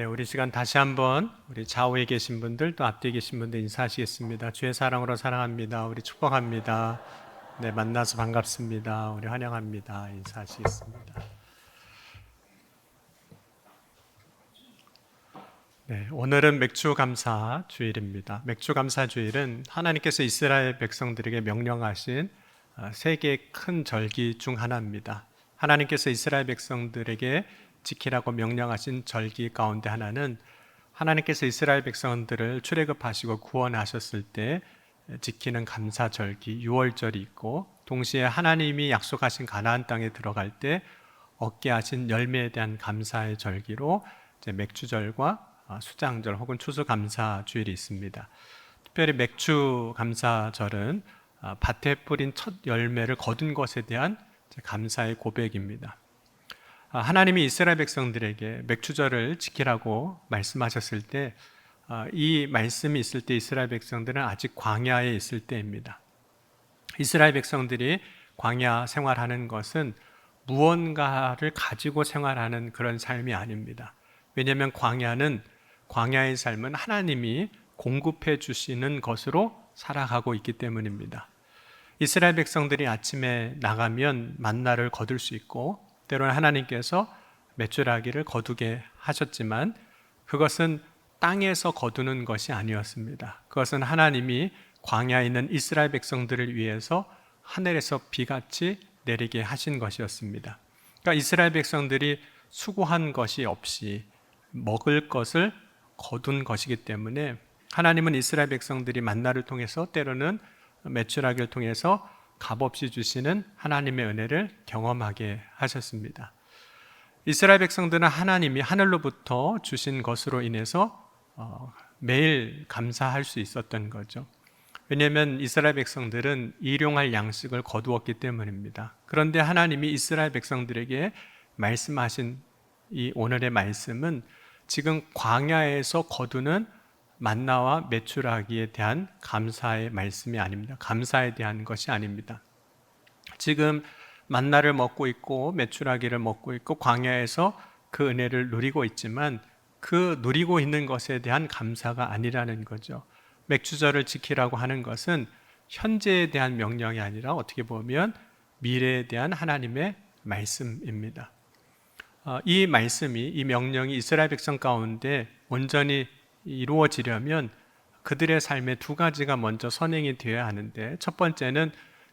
네, 우리 시간 다시 한번 우리 좌우에 계신 분들 또 앞뒤에 계신 분들 인사하시겠습니다. 주의 사랑으로 사랑합니다. 우리 축복합니다. 네, 만나서 반갑습니다. 우리 환영합니다. 인사하시겠습니다. 네, 오늘은 맥주 감사 주일입니다. 맥주 감사 주일은 하나님께서 이스라엘 백성들에게 명령하신 어, 세 개의 큰 절기 중 하나입니다. 하나님께서 이스라엘 백성들에게 지키라고 명령하신 절기 가운데 하나는 하나님께서 이스라엘 백성들을 출애굽하시고 구원하셨을 때 지키는 감사 절기 유월절이 있고 동시에 하나님이 약속하신 가나안 땅에 들어갈 때 얻게 하신 열매에 대한 감사의 절기로 맥주절과 수장절 혹은 추수감사 주일이 있습니다. 특별히 맥주 감사절은 밭에 뿌린 첫 열매를 거둔 것에 대한 감사의 고백입니다. 아, 하나님이 이스라엘 백성들에게 맥주절을 지키라고 말씀하셨을 때, 아, 이 말씀이 있을 때 이스라엘 백성들은 아직 광야에 있을 때입니다. 이스라엘 백성들이 광야 생활하는 것은 무언가를 가지고 생활하는 그런 삶이 아닙니다. 왜냐하면 광야는 광야의 삶은 하나님이 공급해 주시는 것으로 살아가고 있기 때문입니다. 이스라엘 백성들이 아침에 나가면 만나를 거둘 수 있고 때로는 하나님께서 매출하기를 거두게 하셨지만 그것은 땅에서 거두는 것이 아니었습니다. 그것은 하나님이 광야에 있는 이스라엘 백성들을 위해서 하늘에서 비같이 내리게 하신 것이었습니다. 그러니까 이스라엘 백성들이 수고한 것이 없이 먹을 것을 거둔 것이기 때문에 하나님은 이스라엘 백성들이 만나를 통해서 때로는 매출하기를 통해서 값없이 주시는 하나님의 은혜를 경험하게 하셨습니다. 이스라엘 백성들은 하나님이 하늘로부터 주신 것으로 인해서 어, 매일 감사할 수 있었던 거죠. 왜냐하면 이스라엘 백성들은 일용할 양식을 거두었기 때문입니다. 그런데 하나님이 이스라엘 백성들에게 말씀하신 이 오늘의 말씀은 지금 광야에서 거두는 만나와 매출하기에 대한 감사의 말씀이 아닙니다. 감사에 대한 것이 아닙니다. 지금 만나를 먹고 있고 매출하기를 먹고 있고 광야에서 그 은혜를 누리고 있지만 그 누리고 있는 것에 대한 감사가 아니라는 거죠. 맥주절을 지키라고 하는 것은 현재에 대한 명령이 아니라 어떻게 보면 미래에 대한 하나님의 말씀입니다. 어, 이 말씀이 이 명령이 이스라엘 백성 가운데 온전히 이루어지려면 그들의 삶에 두 가지가 먼저 선행이 되어야 하는데 첫 번째는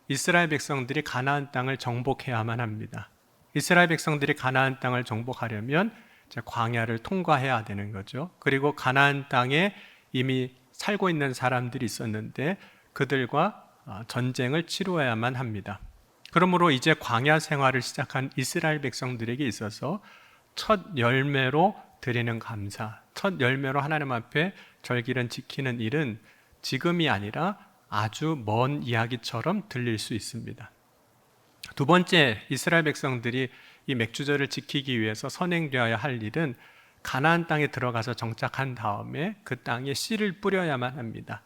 이스라엘 백성들이 가나안 땅을 정복해야만 합니다. 이스라엘 백성들이 가나안 땅을 정복하려면 광야를 통과해야 되는 거죠. 그리고 가나안 땅에 이미 살고 있는 사람들이 있었는데 그들과 어, 전쟁을 치루어야만 합니다. 그러므로 이제 광야 생활을 시작한 이스라엘 백성들에게 있어서 첫 열매로 드리는 감사, 첫 열매로 하나님 앞에 절기를 지키는 일은 지금이 아니라 아주 먼 이야기처럼 들릴 수 있습니다. 두 번째, 이스라엘 백성들이 이 맥주절을 지키기 위해서 선행되어야 할 일은 가나안 땅에 들어가서 정착한 다음에 그 땅에 씨를 뿌려야만 합니다.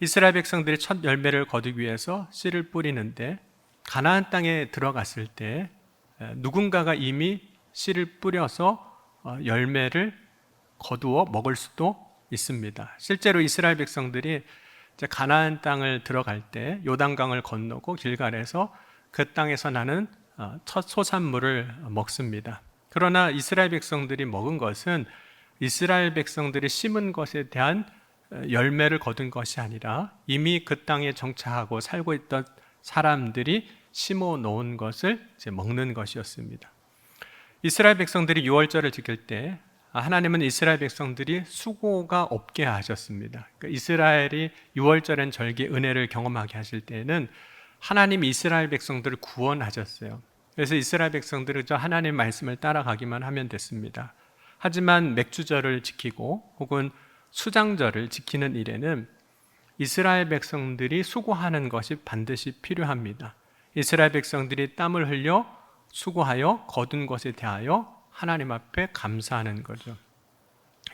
이스라엘 백성들이 첫 열매를 거두기 위해서 씨를 뿌리는데 가나안 땅에 들어갔을 때 누군가가 이미 씨를 뿌려서 어, 열매를 거두어 먹을 수도 있습니다. 실제로 이스라엘 백성들이 가나안 땅을 들어갈 때 요단강을 건너고 길갈에서 그 땅에서 나는 어, 첫 소산물을 먹습니다. 그러나 이스라엘 백성들이 먹은 것은 이스라엘 백성들이 심은 것에 대한 어, 열매를 거둔 것이 아니라 이미 그 땅에 정착하고 살고 있던 사람들이 심어 놓은 것을 먹는 것이었습니다. 이스라엘 백성들이 유월절을 지킬 때 하나님은 이스라엘 백성들이 수고가 없게 하셨습니다. 그러니까 이스라엘이 유월절엔 절기 은혜를 경험하게 하실 때에는 하나님 이스라엘 백성들을 구원하셨어요. 그래서 이스라엘 백성들은 저 하나님 말씀을 따라가기만 하면 됐습니다. 하지만 맥주절을 지키고 혹은 수장절을 지키는 일에는 이스라엘 백성들이 수고하는 것이 반드시 필요합니다. 이스라엘 백성들이 땀을 흘려 수고하여 거둔 것에 대하여 하나님 앞에 감사하는 거죠.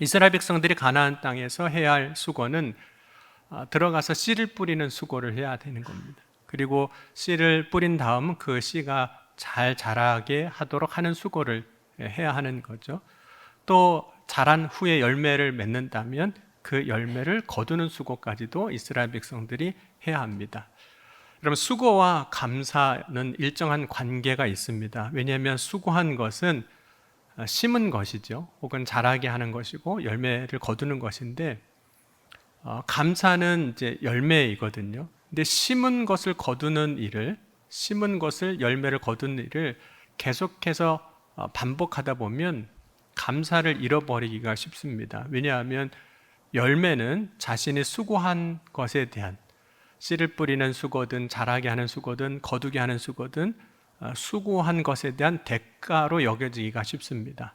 이스라엘 백성들이 가나안 땅에서 해야 할 수고는 아, 들어가서 씨를 뿌리는 수고를 해야 되는 겁니다. 그리고 씨를 뿌린 다음 그 씨가 잘 자라게 하도록 하는 수고를 해야 하는 거죠. 또 자란 후에 열매를 맺는다면 그 열매를 거두는 수고까지도 이스라엘 백성들이 해야 합니다. 여러분 수고와 감사는 일정한 관계가 있습니다. 왜냐하면 수고한 것은 심은 것이죠. 혹은 자라게 하는 것이고 열매를 거두는 것인데 어, 감사는 이제 열매이거든요. 근데 심은 것을 거두는 일을 심은 것을 열매를 거두는 일을 계속해서 어, 반복하다 보면 감사를 잃어버리기가 쉽습니다. 왜냐하면 열매는 자신이 수고한 것에 대한 씨를 뿌리는 수고든 자라게 하는 수고든 거두게 하는 수고든 어, 수고한 것에 대한 대가로 여겨지기가 쉽습니다.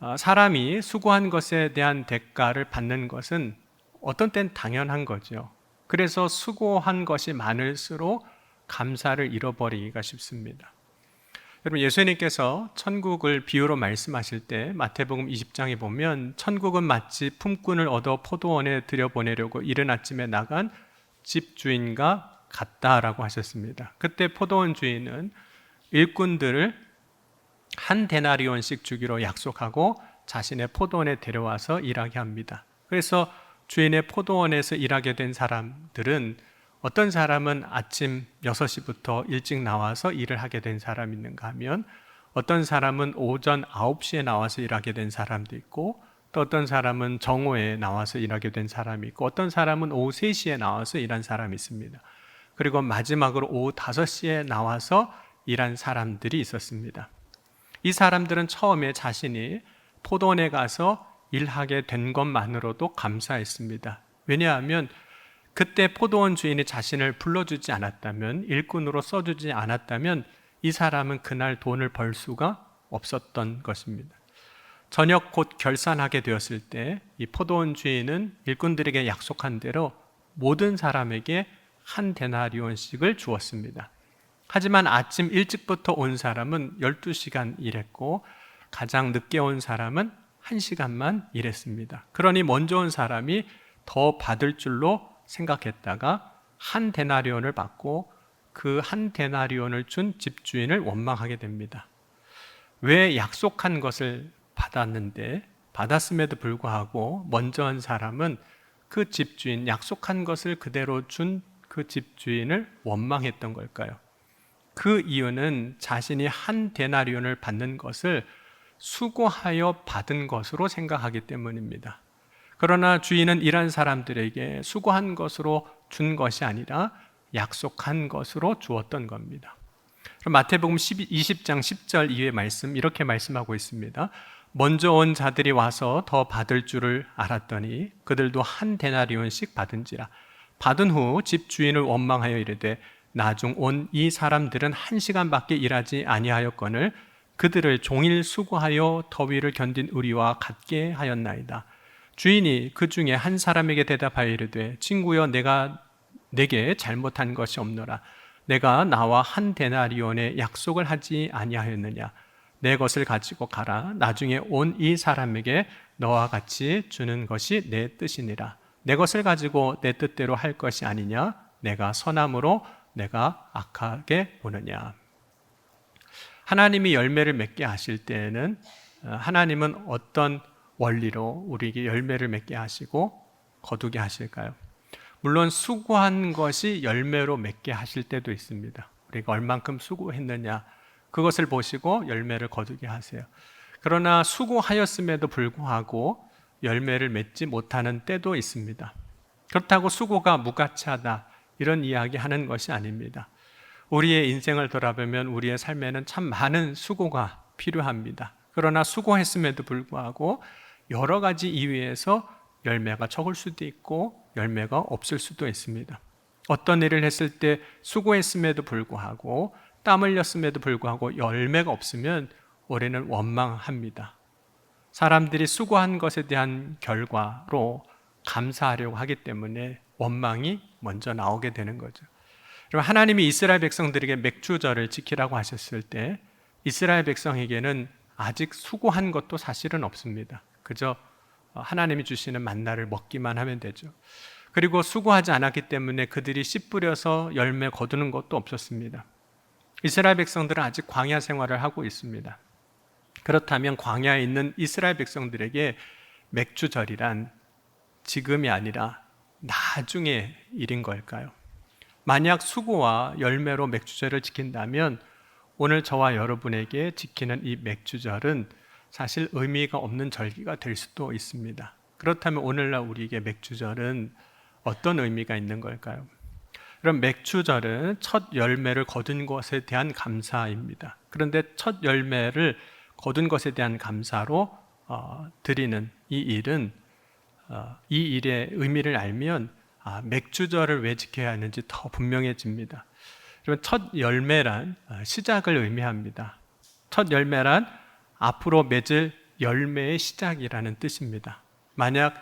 어, 사람이 수고한 것에 대한 대가를 받는 것은 어떤 땐 당연한 거죠. 그래서 수고한 것이 많을수록 감사를 잃어버리기가 쉽습니다. 여러분 예수님께서 천국을 비유로 말씀하실 때 마태복음 20장에 보면 천국은 마치 품꾼을 얻어 포도원에 들여보내려고 이른 아침에 나간 집주인과 같다라고 하셨습니다. 그때 포도원 주인은 일꾼들을 한 데나리온씩 주기로 약속하고 자신의 포도원에 데려와서 일하게 합니다. 그래서 주인의 포도원에서 일하게 된 사람들은 어떤 사람은 아침 6시부터 일찍 나와서 일을 하게 된 사람이 있는가 하면 어떤 사람은 오전 9시에 나와서 일하게 된 사람도 있고 또 어떤 사람은 정오에 나와서 일하게 된 사람이 있고 어떤 사람은 오후 3시에 나와서 일한 사람이 있습니다. 그리고 마지막으로 오후 5시에 나와서 일한 사람들이 있었습니다. 이 사람들은 처음에 자신이 포도원에 가서 일하게 된 것만으로도 감사했습니다. 왜냐하면 그때 포도원 주인이 자신을 불러주지 않았다면, 일꾼으로 써주지 않았다면, 이 사람은 그날 돈을 벌 수가 없었던 것입니다. 저녁 곧 결산하게 되었을 때, 이 포도원 주인은 일꾼들에게 약속한 대로 모든 사람에게 한 데나리온씩을 주었습니다. 하지만 아침 일찍부터 온 사람은 12시간 일했고, 가장 늦게 온 사람은 한 시간만 일했습니다. 그러니 먼저 온 사람이 더 받을 줄로 생각했다가 한 데나리온을 받고 그 한 데나리온을 준 집주인을 원망하게 됩니다. 왜 약속한 것을 받았는데 받았음에도 불구하고 먼저 온 사람은 그 집주인 약속한 것을 그대로 준 그 집주인을 원망했던 걸까요? 그 이유는 자신이 한 데나리온을 받는 것을 수고하여 받은 것으로 생각하기 때문입니다. 그러나 주인은 일한 사람들에게 수고한 것으로 준 것이 아니라 약속한 것으로 주었던 겁니다. 마태복음 20장 10절 이후의 말씀 이렇게 말씀하고 있습니다. 먼저 온 자들이 와서 더 받을 줄을 알았더니 그들도 한 데나리온씩 받은지라 받은 후 집 주인을 원망하여 이르되 나중 온 이 사람들은 한 시간밖에 일하지 아니하였거늘 그들을 종일 수고하여 더위를 견딘 우리와 같게 하였나이다. 주인이 그 중에 한 사람에게 대답하여 이르되 친구여 내가 내게 잘못한 것이 없노라. 내가 나와 한 데나리온의 약속을 하지 아니하였느냐? 내 것을 가지고 가라. 나중에 온 이 사람에게 너와 같이 주는 것이 내 뜻이니라. 내 것을 가지고 내 뜻대로 할 것이 아니냐? 내가 선함으로 내가 악하게 보느냐? 하나님이 열매를 맺게 하실 때에는 어, 하나님은 어떤 원리로 우리에게 열매를 맺게 하시고 거두게 하실까요? 물론 수고한 것이 열매로 맺게 하실 때도 있습니다. 우리가 얼만큼 수고했느냐 그것을 보시고 열매를 거두게 하세요. 그러나 수고하였음에도 불구하고 열매를 맺지 못하는 때도 있습니다. 그렇다고 수고가 무가치하다 이런 이야기 하는 것이 아닙니다. 우리의 인생을 돌아보면 우리의 삶에는 참 많은 수고가 필요합니다. 그러나 수고했음에도 불구하고 여러 가지 이유에서 열매가 적을 수도 있고 열매가 없을 수도 있습니다. 어떤 일을 했을 때 수고했음에도 불구하고 땀 흘렸음에도 불구하고 열매가 없으면 올해는 원망합니다. 사람들이 수고한 것에 대한 결과로 감사하려고 하기 때문에 원망이 먼저 나오게 되는 거죠. 그럼 하나님이 이스라엘 백성들에게 맥주절을 지키라고 하셨을 때 이스라엘 백성에게는 아직 수고한 것도 사실은 없습니다. 그저 하나님이 주시는 만나를 먹기만 하면 되죠. 그리고 수고하지 않았기 때문에 그들이 씨 뿌려서 열매 거두는 것도 없었습니다. 이스라엘 백성들은 아직 광야 생활을 하고 있습니다. 그렇다면 광야에 있는 이스라엘 백성들에게 맥주절이란 지금이 아니라 나중의 일인 걸까요? 만약 수고와 열매로 맥주절을 지킨다면 오늘 저와 여러분에게 지키는 이 맥주절은 사실 의미가 없는 절기가 될 수도 있습니다. 그렇다면 오늘날 우리에게 맥주절은 어떤 의미가 있는 걸까요? 그럼 맥주절은 첫 열매를 거둔 것에 대한 감사입니다. 그런데 첫 열매를 거둔 것에 대한 감사로 어, 드리는 이 일은 어, 이 일의 의미를 알면 아, 맥주절을 왜 지켜야 하는지 더 분명해집니다. 그러면 첫 열매란 어, 시작을 의미합니다. 첫 열매란 앞으로 맺을 열매의 시작이라는 뜻입니다. 만약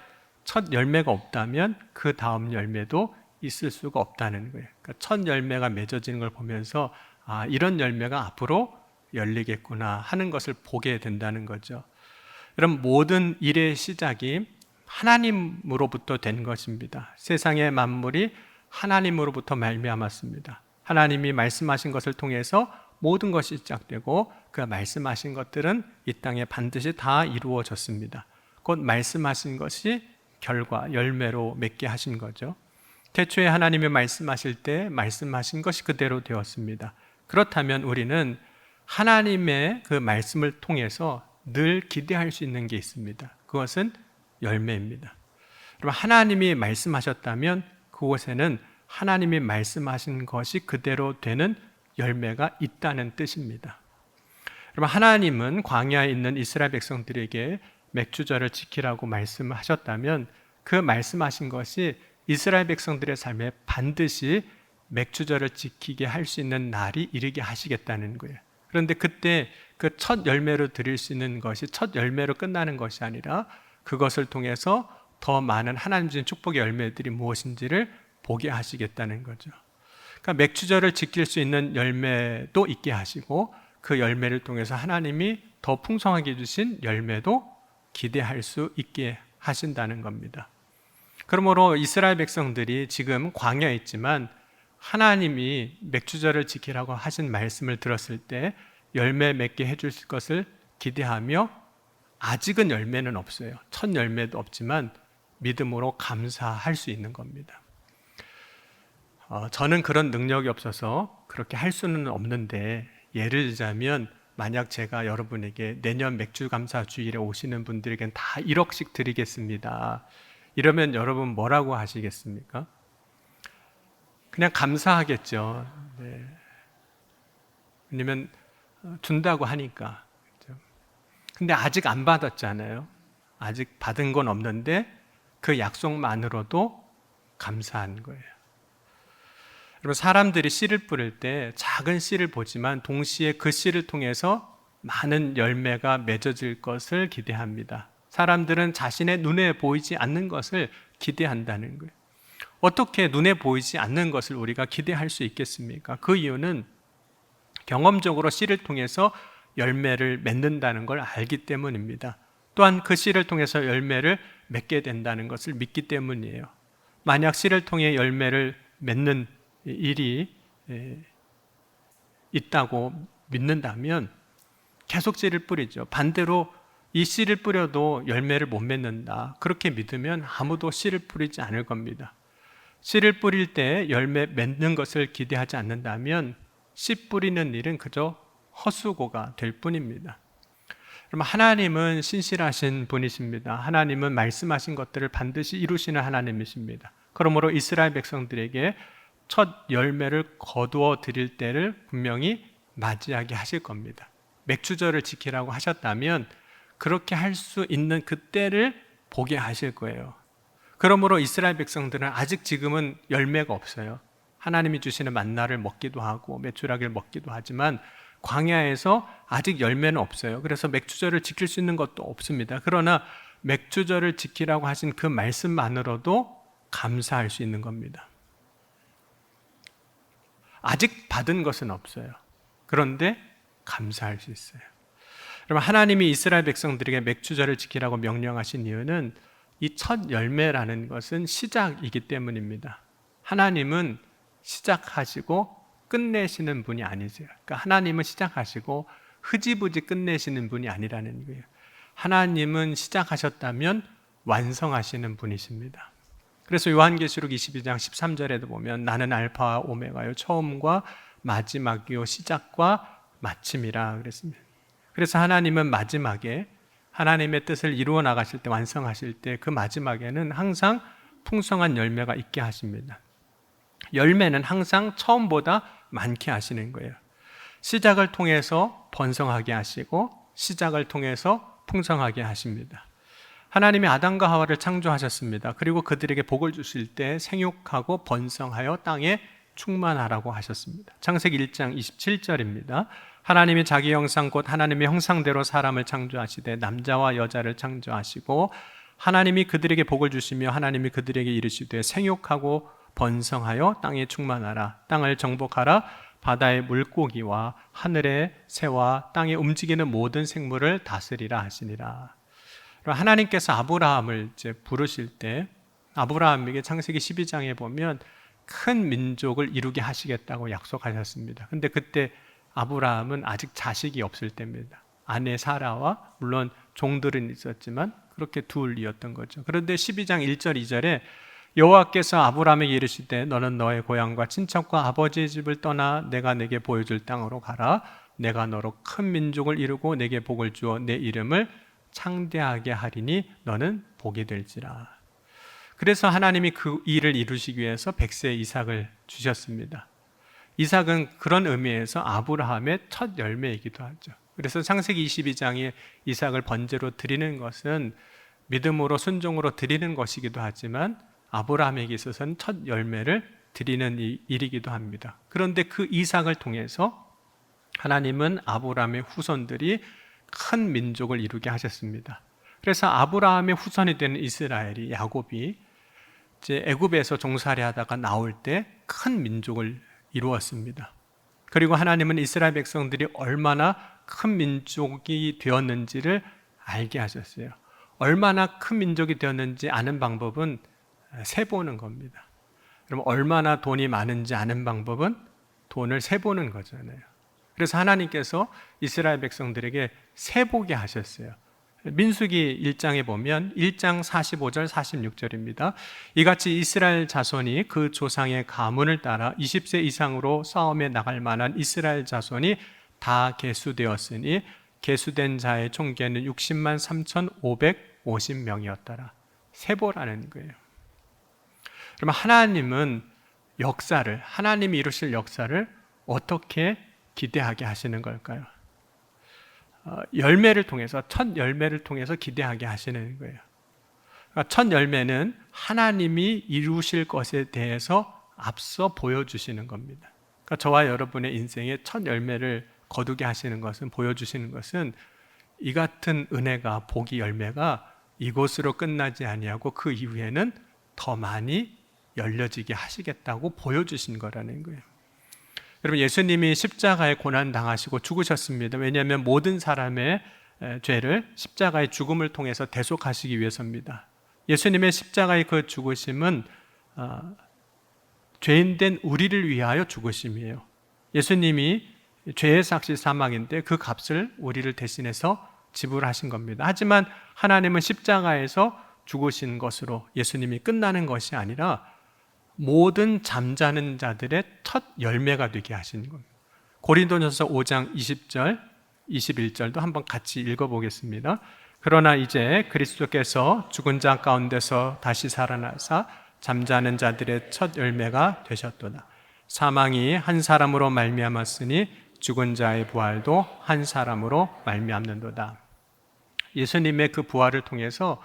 첫 열매가 없다면 그 다음 열매도 있을 수가 없다는 거예요. 그러니까 첫 열매가 맺어지는 걸 보면서 아, 이런 열매가 앞으로 열리겠구나 하는 것을 보게 된다는 거죠. 그럼 모든 일의 시작이 하나님으로부터 된 것입니다. 세상의 만물이 하나님으로부터 말미암았습니다. 하나님이 말씀하신 것을 통해서 모든 것이 시작되고 그 말씀하신 것들은 이 땅에 반드시 다 이루어졌습니다. 곧 말씀하신 것이 결과 열매로 맺게 하신 거죠. 태초에 하나님이 말씀하실 때 말씀하신 것이 그대로 되었습니다. 그렇다면 우리는 하나님의 그 말씀을 통해서 늘 기대할 수 있는 게 있습니다. 그것은 열매입니다. 그럼 하나님이 말씀하셨다면 그곳에는 하나님이 말씀하신 것이 그대로 되는 열매가 있다는 뜻입니다. 그럼 하나님은 광야에 있는 이스라엘 백성들에게 맥주절을 지키라고 말씀하셨다면 그 말씀하신 것이 이스라엘 백성들의 삶에 반드시 맥주절을 지키게 할 수 있는 날이 이르게 하시겠다는 거예요. 그런데 그때 그 첫 열매로 드릴 수 있는 것이 첫 열매로 끝나는 것이 아니라 그것을 통해서 더 많은 하나님 주신 축복의 열매들이 무엇인지를 보게 하시겠다는 거죠. 그러니까 맥주절을 지킬 수 있는 열매도 있게 하시고 그 열매를 통해서 하나님이 더 풍성하게 주신 열매도 기대할 수 있게 하신다는 겁니다. 그러므로 이스라엘 백성들이 지금 광야에 있지만 하나님이 맥주절을 지키라고 하신 말씀을 들었을 때 열매 맺게 해줄 것을 기대하며 아직은 열매는 없어요. 첫 열매도 없지만 믿음으로 감사할 수 있는 겁니다. 어, 저는 그런 능력이 없어서 그렇게 할 수는 없는데 예를 들자면 만약 제가 여러분에게 내년 맥주 감사 주일에 오시는 분들에겐 다 1억씩 드리겠습니다. 이러면 여러분 뭐라고 하시겠습니까? 그냥 감사하겠죠. 네. 왜냐면 어, 준다고 하니까. 그렇죠? 근데 아직 안 받았잖아요. 아직 받은 건 없는데 그 약속만으로도 감사한 거예요. 여러분 사람들이 씨를 뿌릴 때 작은 씨를 보지만 동시에 그 씨를 통해서 많은 열매가 맺어질 것을 기대합니다. 사람들은 자신의 눈에 보이지 않는 것을 기대한다는 거예요. 어떻게 눈에 보이지 않는 것을 우리가 기대할 수 있겠습니까? 그 이유는 경험적으로 씨를 통해서 열매를 맺는다는 걸 알기 때문입니다. 또한 그 씨를 통해서 열매를 맺게 된다는 것을 믿기 때문이에요. 만약 씨를 통해 열매를 맺는 일이 있다고 믿는다면 계속 씨를 뿌리죠. 반대로 이 씨를 뿌려도 열매를 못 맺는다. 그렇게 믿으면 아무도 씨를 뿌리지 않을 겁니다. 씨를 뿌릴 때 열매 맺는 것을 기대하지 않는다면 씨 뿌리는 일은 그저 헛수고가 될 뿐입니다. 그럼 하나님은 신실하신 분이십니다. 하나님은 말씀하신 것들을 반드시 이루시는 하나님이십니다. 그러므로 이스라엘 백성들에게 첫 열매를 거두어 드릴 때를 분명히 맞이하게 하실 겁니다. 맥주절을 지키라고 하셨다면 그렇게 할 수 있는 그때를 보게 하실 거예요. 그러므로 이스라엘 백성들은 아직 지금은 열매가 없어요. 하나님이 주시는 만나를 먹기도 하고 메추라기를 먹기도 하지만 광야에서 아직 열매는 없어요. 그래서 맥주절을 지킬 수 있는 것도 없습니다. 그러나 맥주절을 지키라고 하신 그 말씀만으로도 감사할 수 있는 겁니다. 아직 받은 것은 없어요. 그런데 감사할 수 있어요. 여러분 하나님이 이스라엘 백성들에게 맥주절을 지키라고 명령하신 이유는 이 첫 열매라는 것은 시작이기 때문입니다. 하나님은 시작하시고 끝내시는 분이 아니세요. 그러니까 하나님은 시작하시고 흐지부지 끝내시는 분이 아니라는 거예요. 하나님은 시작하셨다면 완성하시는 분이십니다. 그래서 요한계시록 22장 13절에도 보면 나는 알파와 오메가요 처음과 마지막이요 시작과 마침이라 그랬습니다. 그래서 하나님은 마지막에 하나님의 뜻을 이루어 나가실 때 완성하실 때 그 마지막에는 항상 풍성한 열매가 있게 하십니다. 열매는 항상 처음보다 많게 하시는 거예요. 시작을 통해서 번성하게 하시고 시작을 통해서 풍성하게 하십니다. 하나님이 아담과 하와를 창조하셨습니다. 그리고 그들에게 복을 주실 때 생육하고 번성하여 땅에 충만하라고 하셨습니다. 창세기 1장 27절입니다. 하나님이 자기 형상 곧 하나님의 형상대로 사람을 창조하시되 남자와 여자를 창조하시고 하나님이 그들에게 복을 주시며 하나님이 그들에게 이르시되 생육하고 번성하여 땅에 충만하라 땅을 정복하라 바다의 물고기와 하늘의 새와 땅에 움직이는 모든 생물을 다스리라 하시니라. 하나님께서 아브라함을 이제 부르실 때 아브라함에게 창세기 12장에 보면 큰 민족을 이루게 하시겠다고 약속하셨습니다. 근데 그때 아브라함은 아직 자식이 없을 때입니다. 아내 사라와 물론 종들은 있었지만 그렇게 둘이었던 거죠. 그런데 12장 1절 2절에 여호와께서 아브라함에게 이르시되 너는 너의 고향과 친척과 아버지의 집을 떠나 내가 내게 보여줄 땅으로 가라. 내가 너로 큰 민족을 이루고 내게 복을 주어 내 이름을 창대하게 하리니 너는 복이 될지라. 그래서 하나님이 그 일을 이루시기 위해서 백세 이삭을 주셨습니다. 이삭은 그런 의미에서 아브라함의 첫 열매이기도 하죠. 그래서 창세기 22장에 이삭을 번제로 드리는 것은 믿음으로 순종으로 드리는 것이기도 하지만 아브라함에게 있어서는 첫 열매를 드리는 일이기도 합니다. 그런데 그 이삭을 통해서 하나님은 아브라함의 후손들이 큰 민족을 이루게 하셨습니다. 그래서 아브라함의 후손이 되는 이스라엘이 야곱이 이제 애굽에서 종살이 하다가 나올 때 큰 민족을 이루었습니다. 그리고 하나님은 이스라엘 백성들이 얼마나 큰 민족이 되었는지를 알게 하셨어요. 얼마나 큰 민족이 되었는지 아는 방법은 세보는 겁니다. 그럼 얼마나 돈이 많은지 아는 방법은 돈을 세보는 거잖아요. 그래서 하나님께서 이스라엘 백성들에게 세보게 하셨어요. 민수기 1장에 보면 1장 45절 46절입니다. 이같이 이스라엘 자손이 그 조상의 가문을 따라 20세 이상으로 싸움에 나갈 만한 이스라엘 자손이 다 계수되었으니 계수된 자의 총계는 60만 3,550명이었더라. 세보라는 거예요. 그러면 하나님은 역사를 하나님이 이루실 역사를 어떻게 기대하게 하시는 걸까요? 어, 열매를 통해서 첫 열매를 통해서 기대하게 하시는 거예요. 그러니까 첫 열매는 하나님이 이루실 것에 대해서 앞서 보여주시는 겁니다. 그러니까 저와 여러분의 인생의 첫 열매를 거두게 하시는 것은 보여주시는 것은 이 같은 은혜가 복이 열매가 이곳으로 끝나지 아니하고 그 이후에는 더 많이 열려지게 하시겠다고 보여주신 거라는 거예요. 여러분 예수님이 십자가에 고난 당하시고 죽으셨습니다. 왜냐하면 모든 사람의 죄를 십자가의 죽음을 통해서 대속하시기 위해서입니다. 예수님의 십자가의 그 죽으심은 어, 죄인된 우리를 위하여 죽으심이에요. 예수님이 죄의 삭시 사망인데 그 값을 우리를 대신해서 지불하신 겁니다. 하지만 하나님은 십자가에서 죽으신 것으로 예수님이 끝나는 것이 아니라 모든 잠자는 자들의 첫 열매가 되게 하시는 겁니다. 고린도전서 5장 20절, 21절도 한번 같이 읽어 보겠습니다. 그러나 이제 그리스도께서 죽은 자 가운데서 다시 살아나사 잠자는 자들의 첫 열매가 되셨도다. 사망이 한 사람으로 말미암았으니 죽은 자의 부활도 한 사람으로 말미암는도다. 예수님의 그 부활을 통해서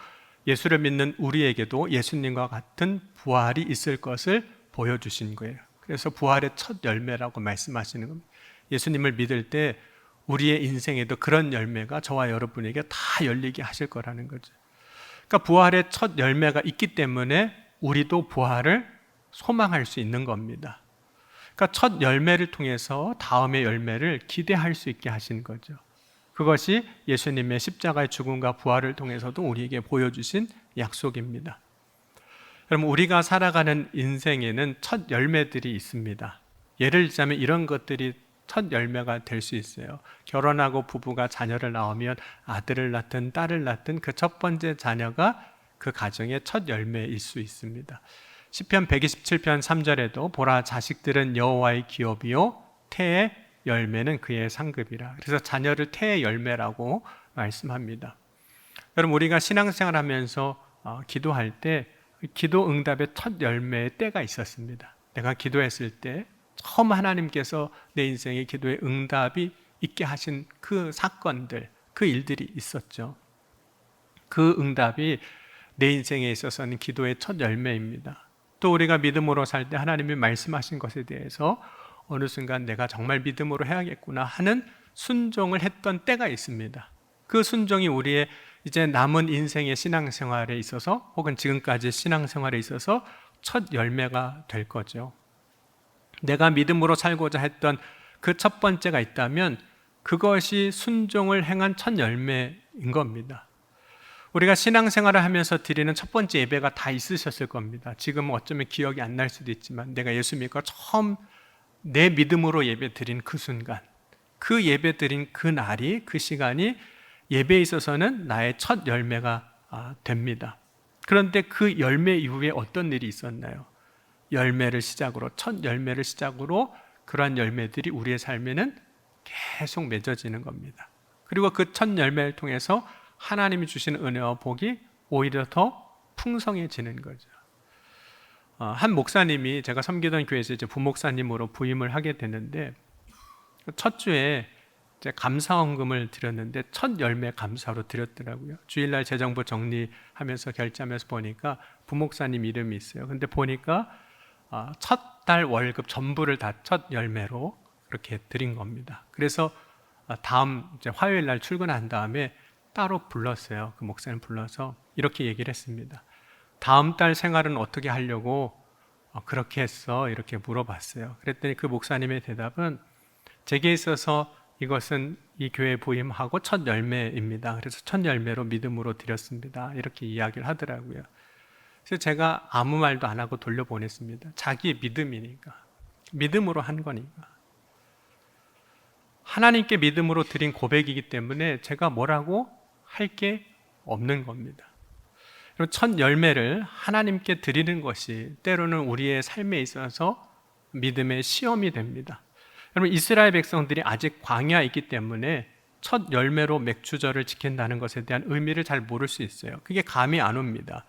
예수를 믿는 우리에게도 예수님과 같은 부활이 있을 것을 보여주신 거예요. 그래서 부활의 첫 열매라고 말씀하시는 겁니다. 예수님을 믿을 때 우리의 인생에도 그런 열매가 저와 여러분에게 다 열리게 하실 거라는 거죠. 그러니까 부활의 첫 열매가 있기 때문에 우리도 부활을 소망할 수 있는 겁니다. 그러니까 첫 열매를 통해서 다음의 열매를 기대할 수 있게 하신 거죠. 그것이 예수님의 십자가의 죽음과 부활을 통해서도 우리에게 보여주신 약속입니다. 여러분, 우리가 살아가는 인생에는 첫 열매들이 있습니다. 예를 들자면 이런 것들이 첫 열매가 될 수 있어요. 결혼하고 부부가 자녀를 낳으면 아들을 낳든 딸을 낳든 그 첫 번째 자녀가 그 가정의 첫 열매일 수 있습니다. 시편 127편 3절에도 보라 자식들은 여호와의 기업이요 태의 열매는 그의 상급이라. 그래서 자녀를 태의 열매라고 말씀합니다. 여러분 우리가 신앙생활 하면서 어, 기도할 때 기도 응답의 첫 열매의 때가 있었습니다. 내가 기도했을 때 처음 하나님께서 내 인생의 기도의 응답이 있게 하신 그 사건들, 그 일들이 있었죠. 그 응답이 내 인생에 있어서는 기도의 첫 열매입니다. 또 우리가 믿음으로 살 때 하나님이 말씀하신 것에 대해서 어느 순간 내가 정말 믿음으로 해야겠구나 하는 순종을 했던 때가 있습니다. 그 순종이 우리의 이제 남은 인생의 신앙생활에 있어서 혹은 지금까지 신앙생활에 있어서 첫 열매가 될 거죠. 내가 믿음으로 살고자 했던 그 첫 번째가 있다면 그것이 순종을 행한 첫 열매인 겁니다. 우리가 신앙생활을 하면서 드리는 첫 번째 예배가 다 있으셨을 겁니다. 지금 어쩌면 기억이 안 날 수도 있지만 내가 예수 믿고 처음 내 믿음으로 예배 드린 그 순간, 그 예배 드린 그 날이, 그 시간이 예배에 있어서는 나의 첫 열매가 아, 됩니다. 그런데 그 열매 이후에 어떤 일이 있었나요? 열매를 시작으로, 첫 열매를 시작으로 그러한 열매들이 우리의 삶에는 계속 맺어지는 겁니다. 그리고 그 첫 열매를 통해서 하나님이 주신 은혜와 복이 오히려 더 풍성해지는 거죠. 어, 한 목사님이 제가 섬기던 교회에서 이제 부목사님으로 부임을 하게 됐는데 첫 주에 이제 감사헌금을 드렸는데 첫 열매 감사로 드렸더라고요. 주일날 재정부 정리하면서 결제하면서 보니까 부목사님 이름이 있어요. 근데 보니까 어, 첫달 월급 전부를 다 첫 열매로 그렇게 드린 겁니다. 그래서 어, 다음 이제 화요일 날 출근한 다음에 따로 불렀어요. 그 목사님 불러서 이렇게 얘기를 했습니다. 다음 달 생활은 어떻게 하려고 어, 그렇게 했어? 이렇게 물어봤어요. 그랬더니 그 목사님의 대답은 제게 있어서 이것은 이 교회 부임하고 첫 열매입니다. 그래서 첫 열매로 믿음으로 드렸습니다. 이렇게 이야기를 하더라고요. 그래서 제가 아무 말도 안 하고 돌려보냈습니다. 자기 믿음이니까. 믿음으로 한 거니까. 하나님께 믿음으로 드린 고백이기 때문에 제가 뭐라고 할 게 없는 겁니다. 첫 열매를 하나님께 드리는 것이 때로는 우리의 삶에 있어서 믿음의 시험이 됩니다. 여러분 이스라엘 백성들이 아직 광야에 있기 때문에 첫 열매로 맥주절을 지킨다는 것에 대한 의미를 잘 모를 수 있어요. 그게 감이 안 옵니다.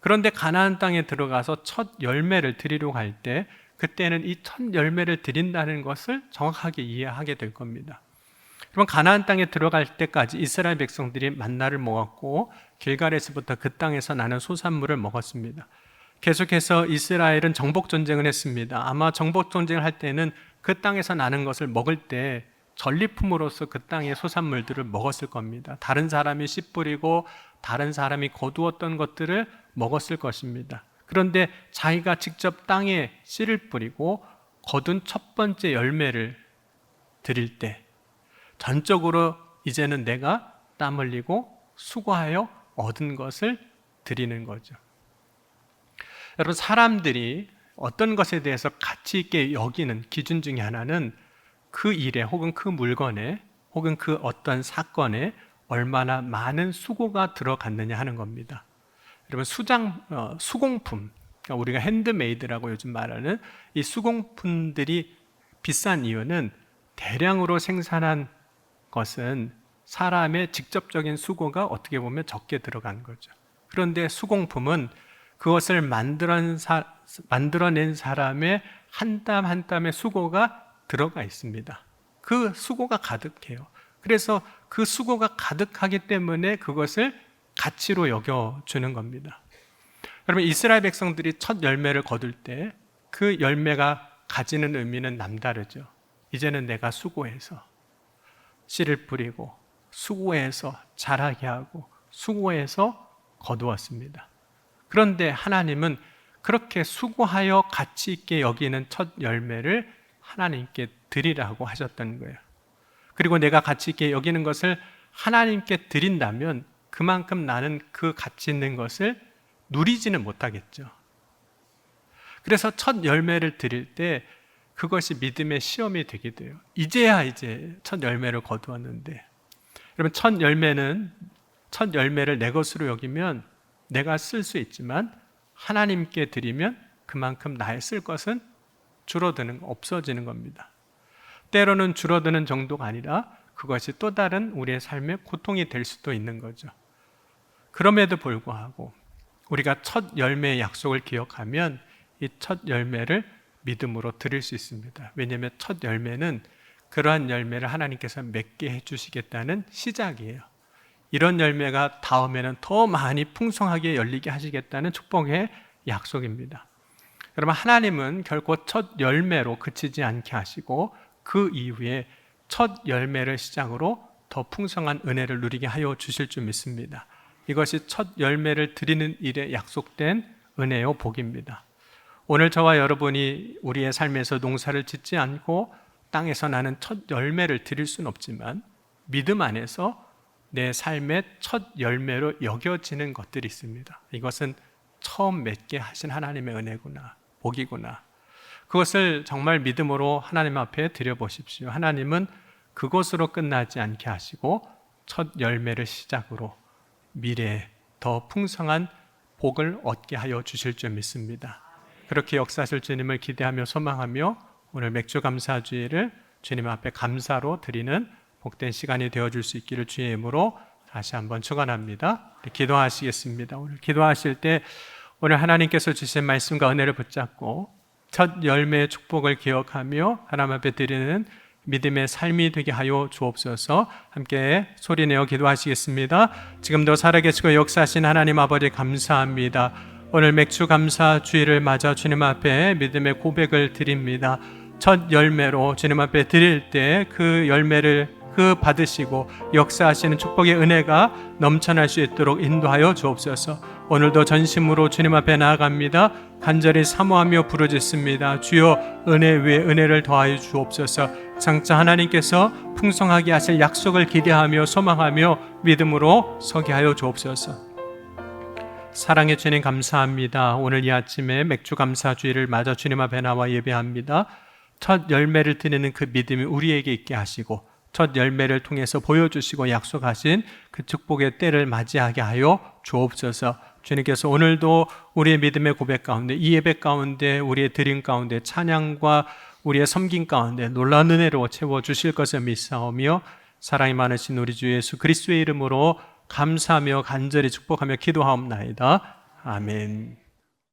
그런데 가나안 땅에 들어가서 첫 열매를 드리러 갈 때 그때는 이 첫 열매를 드린다는 것을 정확하게 이해하게 될 겁니다. 그럼 가나안 땅에 들어갈 때까지 이스라엘 백성들이 만나를 먹었고 길갈에서부터 그 땅에서 나는 소산물을 먹었습니다. 계속해서 이스라엘은 정복 전쟁을 했습니다. 아마 정복 전쟁을 할 때는 그 땅에서 나는 것을 먹을 때 전리품으로서 그 땅의 소산물들을 먹었을 겁니다. 다른 사람이 씨 뿌리고 다른 사람이 거두었던 것들을 먹었을 것입니다. 그런데 자기가 직접 땅에 씨를 뿌리고 거둔 첫 번째 열매를 드릴 때 전적으로 이제는 내가 땀 흘리고 수고하여 얻은 것을 드리는 거죠. 여러분, 사람들이 어떤 것에 대해서 가치 있게 여기는 기준 중에 하나는 그 일에 혹은 그 물건에 혹은 그 어떤 사건에 얼마나 많은 수고가 들어갔느냐 하는 겁니다. 여러분 수장 어, 수공품 그러니까 우리가 핸드메이드라고 요즘 말하는 이 수공품들이 비싼 이유는 대량으로 생산한 것은 사람의 직접적인 수고가 어떻게 보면 적게 들어간 거죠. 그런데 수공품은 그것을 만들어낸, 사람의 한 땀 한 땀의 수고가 들어가 있습니다. 그 수고가 가득해요. 그래서 그 수고가 가득하기 때문에 그것을 가치로 여겨주는 겁니다. 여러분, 이스라엘 백성들이 첫 열매를 거둘 때 그 열매가 가지는 의미는 남다르죠. 이제는 내가 수고해서 씨를 뿌리고 수고해서 자라게 하고 수고해서 거두었습니다. 그런데 하나님은 그렇게 수고하여 가치 있게 여기는 첫 열매를 하나님께 드리라고 하셨던 거예요. 그리고 내가 가치 있게 여기는 것을 하나님께 드린다면 그만큼 나는 그 가치 있는 것을 누리지는 못하겠죠. 그래서 첫 열매를 드릴 때 그것이 믿음의 시험이 되게 돼요. 이제야 이제 첫 열매를 거두었는데 여러분 첫 열매는 첫 열매를 내 것으로 여기면 내가 쓸 수 있지만 하나님께 드리면 그만큼 나의 쓸 것은 줄어드는 없어지는 겁니다. 때로는 줄어드는 정도가 아니라 그것이 또 다른 우리의 삶의 고통이 될 수도 있는 거죠. 그럼에도 불구하고 우리가 첫 열매의 약속을 기억하면 이 첫 열매를 믿음으로 드릴 수 있습니다. 왜냐하면 첫 열매는 그러한 열매를 하나님께서 맺게 해주시겠다는 시작이에요. 이런 열매가 다음에는 더 많이 풍성하게 열리게 하시겠다는 축복의 약속입니다. 여러분, 하나님은 결코 첫 열매로 그치지 않게 하시고 그 이후에 첫 열매를 시작으로 더 풍성한 은혜를 누리게 하여 주실 줄 믿습니다. 이것이 첫 열매를 드리는 일에 약속된 은혜요 복입니다. 오늘 저와 여러분이 우리의 삶에서 농사를 짓지 않고 땅에서 나는 첫 열매를 드릴 수는 없지만 믿음 안에서 내 삶의 첫 열매로 여겨지는 것들이 있습니다. 이것은 처음 맺게 하신 하나님의 은혜구나, 복이구나. 그것을 정말 믿음으로 하나님 앞에 드려보십시오. 하나님은 그것으로 끝나지 않게 하시고 첫 열매를 시작으로 미래에 더 풍성한 복을 얻게 하여 주실 줄 믿습니다. 그렇게 역사하실 주님을 기대하며 소망하며 오늘 맥주 감사주의를 주님 앞에 감사로 드리는 복된 시간이 되어줄 수 있기를 주의 이름으로 다시 한번 축원합니다. 기도하시겠습니다. 오늘 기도하실 때 오늘 하나님께서 주신 말씀과 은혜를 붙잡고 첫 열매의 축복을 기억하며 하나님 앞에 드리는 믿음의 삶이 되게 하여 주옵소서 함께 소리내어 기도하시겠습니다. 지금도 살아계시고 역사하신 하나님 아버지 감사합니다. 오늘 맥주 감사 주의를 맞아 주님 앞에 믿음의 고백을 드립니다. 첫 열매로 주님 앞에 드릴 때 그 열매를 그 받으시고 역사하시는 축복의 은혜가 넘쳐날 수 있도록 인도하여 주옵소서. 오늘도 전심으로 주님 앞에 나아갑니다. 간절히 사모하며 부르짖습니다. 주여 은혜 위에 은혜를 더하여 주옵소서. 장차 하나님께서 풍성하게 하실 약속을 기대하며 소망하며 믿음으로 서게 하여 주옵소서. 사랑의 주님 감사합니다. 오늘 이 아침에 맥주 감사주의를 맞아 주님 앞에 나와 예배합니다. 첫 열매를 드리는 그 믿음이 우리에게 있게 하시고 첫 열매를 통해서 보여주시고 약속하신 그 축복의 때를 맞이하게 하여 주옵소서. 주님께서 오늘도 우리의 믿음의 고백 가운데 이 예배 가운데 우리의 드림 가운데 찬양과 우리의 섬김 가운데 놀라운 은혜로 채워 주실 것을 믿사오며 사랑이 많으신 우리 주 예수 그리스도의 이름으로 감사하며 간절히 축복하며 기도하옵나이다. 아멘.